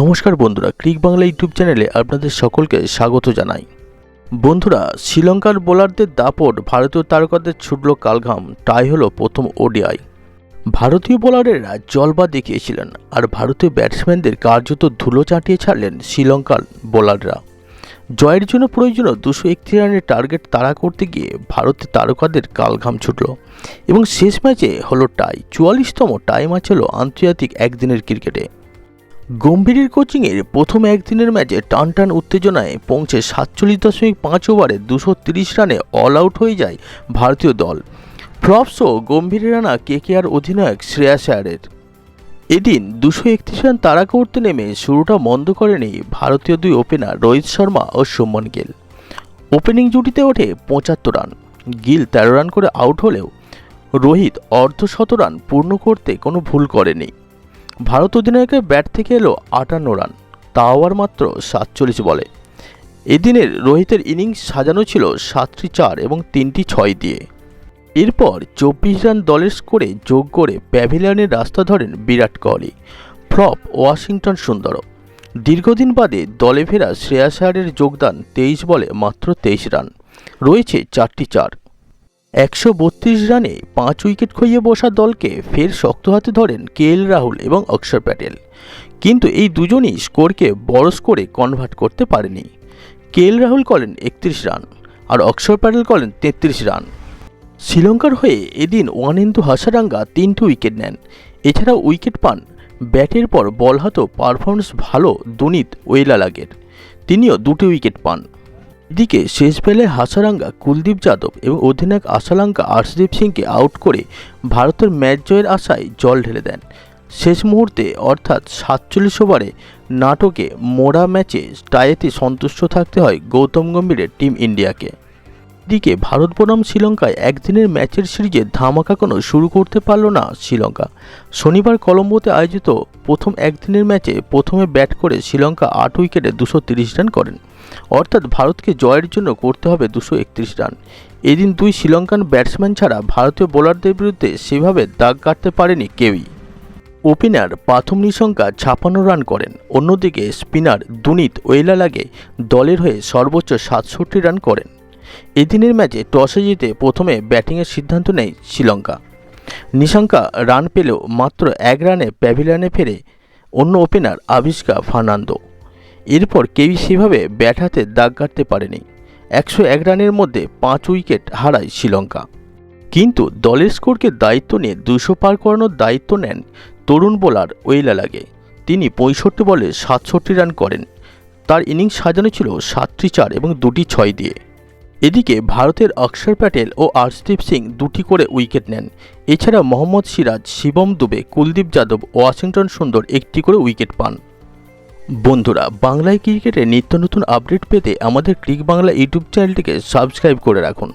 নমস্কার বন্ধুরা, ক্রিক বাংলা ইউটিউব চ্যানেলে আপনাদের সকলকে স্বাগত জানাই। বন্ধুরা, শ্রীলঙ্কার বোলারদের দাপট ভারতীয় তারকাদের ছুটল কালঘাম তাই হলো প্রথম ওডিআই। ভারতীয় বোলারেরা জলবা দেখিয়েছিলেন আর ভারতীয় ব্যাটসম্যানদের কার্যত ধুলো চাটিয়ে ছাড়লেন শ্রীলঙ্কার বোলাররা। জয়ের জন্য প্রয়োজনীয় দুশো একত্রিশ রানের টার্গেট তাড়া করতে গিয়ে ভারতের তারকাদের কালঘাম ছুটল এবং শেষ ম্যাচে হলো টাই। চুয়াল্লিশতম টাই ম্যাচ হলো আন্তর্জাতিক একদিনের ক্রিকেটে। গম্ভীরের কোচিংয়ের প্রথম একদিনের ম্যাচে টান টান উত্তেজনায় পৌঁছে সাতচল্লিশ দশমিক পাঁচ ওভারে দুশো তিরিশ রানে অল আউট হয়ে যায় ভারতীয় দল। ফ্লপসও গম্ভীরের রানা কেকেআর অধিনায়ক শ্রেয়াস আয়ারের এদিন দুশো একত্রিশ রান তাড়া করতে নেমে শুরুটা মন্দ করেনি ভারতীয় দুই ওপেনার রোহিত শর্মা ও সুমন গিল। ওপেনিং জুটিতে ওঠে পঁচাত্তর রান। গিল তেরো রান করে আউট হলেও রোহিত অর্ধশত রান পূর্ণ করতে কোনো ভুল করেনি। ভারত অধিনায়কের ব্যাট থেকে এলো আটান্ন রান, তাও আর মাত্র সাতচল্লিশ বলে। এদিনের রোহিতের ইনিংস সাজানো ছিল সাতটি চার এবং তিনটি ছয় দিয়ে। এরপর চব্বিশ রান দলের স্কোরে যোগ করে প্যাভিলিয়নের রাস্তা ধরেন বিরাট কোহলি, ফ্লপ ওয়াশিংটন সুন্দর দীর্ঘদিন বাদে দলে ফেরা শ্রেয়াস যোগদান তেইশ বলে মাত্র তেইশ রান, রয়েছে চারটি চার। একশো বত্রিশ রানে পাঁচ উইকেট খইয়ে বসা দলকে ফের শক্ত হাতে ধরেন কে এল রাহুল এবং অক্ষর প্যাটেল। কিন্তু এই দুজনই স্কোরকে বড় স্কোরে কনভার্ট করতে পারেনি। কে এল রাহুল করেন একত্রিশ রান আর অক্ষর প্যাটেল করেন তেত্রিশ রান। শ্রীলঙ্কার হয়ে এদিন ওয়ানেন্দু হাসারাঙ্গা তিনটি উইকেট নেন। এছাড়াও উইকেট পান, ব্যাটের পর বল হাতো পারফরমেন্স ভালো দুনিত ওয়েলালাগের। তিনিও দুটি উইকেট পান। এদিকে শেষ বেলায় হাসারাঙ্গা কুলদীপ যাদব এবং অধিনায়ক আশালাঙ্কা আর্শদীপ সিংকে আউট করে ভারতের ম্যাচ জয়ের আশায় জল ঢেলে দেন। শেষ মুহূর্তে অর্থাৎ সাতচল্লিশ ওভারে নাটকে মোড়া ম্যাচে টাইতে সন্তুষ্ট থাকতে হয় গৌতম গম্ভীরের টিম ইন্ডিয়াকে। এদিকে ভারত বনাম শ্রীলঙ্কায় একদিনের ম্যাচের সিরিজে ধামাকা কোনো শুরু করতে পারল না শ্রীলঙ্কা। শনিবার কলম্বোতে আয়োজিত প্রথম একদিনের ম্যাচে প্রথমে ব্যাট করে শ্রীলঙ্কা আট উইকেটে দুশো রান করেন। অর্থাৎ ভারতকে জয়ের জন্য করতে হবে দুশো একত্রিশ রান। এদিন দুই শ্রীলঙ্কান ব্যাটসম্যান ছাড়া ভারতীয় বোলারদের বিরুদ্ধে সেভাবে দাগ কাটতে পারেনি কেউই। ওপেনার প্রাথম নিশঙ্কা ছাপান্ন রান করেন। অন্যদিকে স্পিনার দুনিত ওয়েলা লাগে দলের হয়ে সর্বোচ্চ সাতষট্টি রান করেন। এদিনের ম্যাচে টসে জিতে প্রথমে ব্যাটিংয়ের সিদ্ধান্ত নেয় শ্রীলঙ্কা। নিশঙ্কা রান পেলেও মাত্র এক রানে প্যাভিলিয়নে ফেরে অন্য ওপেনার আবিষ্কা ফার্নান্দো। এরপর কেউই সেভাবে ব্যাট হাতে দাগ কাটতে পারেনি। একশো এক রানের মধ্যে পাঁচ উইকেট হারায় শ্রীলঙ্কা। কিন্তু দলের স্কোরকে দায়িত্ব নিয়ে দুশো পার করানোর দায়িত্ব নেন তরুণ বোলার ওয়েলা লাগে তিনি পঁয়ষট্টি বলে সাতষট্টি রান করেন। তার ইনিংস সাজানো ছিল সাতটি চার এবং দুটি ছয় দিয়ে। এদিকে ভারতের অক্ষর প্যাটেল ও আর্শদীপ সিং দুটি করে উইকেট নেন। এছাড়া মোহাম্মদ সিরাজ, শিবম দুবে, কুলদীপ যাদব ওয়াশিংটন সুন্দর একটি করে উইকেট পান। বন্ধুরা, বাংলায় ক্রিকেটে নিত্য নতুন আপডেট পেতে আমাদের ক্রিক বাংলা ইউটিউব চ্যানেলটিকে সাবস্ক্রাইব করে রাখুন।